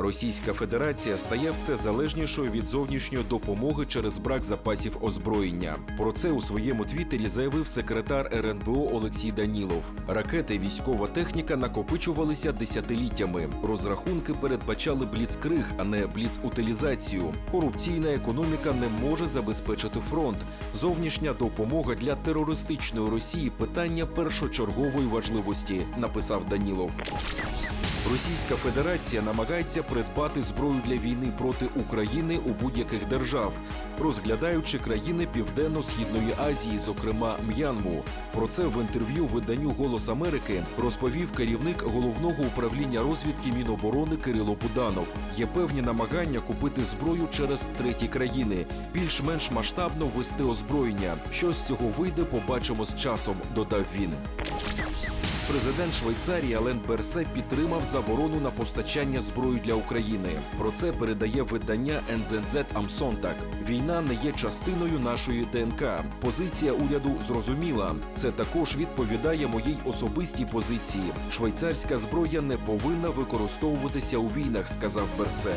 Російська Федерація стає все залежнішою від зовнішньої допомоги через брак запасів озброєння. Про це у своєму твіттері заявив секретар РНБО Олексій Данілов. Ракети військова техніка накопичувалися десятиліттями. Розрахунки передбачали бліцкриг, а не бліцутилізацію. Корупційна економіка не може забезпечити фронт. Зовнішня допомога для терористичної Росії питання першочергової важливості, написав Данілов. Російська Федерація намагається придбати зброю для війни проти України у будь-яких держав, розглядаючи країни Південно-Східної Азії, зокрема М'янму. Про це в інтерв'ю виданню Голос Америки розповів керівник головного управління розвідки Міноборони Кирило Буданов. Є певні намагання купити зброю через треті країни, більш-менш масштабно ввести озброєння. Що з цього вийде, побачимо з часом, додав він. Президент Швейцарії Ален Берсе підтримав заборону на постачання зброї для України. Про це передає видання НЗНЗ Амсонтак. Війна не є частиною нашої ДНК. Позиція уряду зрозуміла. Це також відповідає моїй особистій позиції. Швейцарська зброя не повинна використовуватися у війнах, сказав Берсе.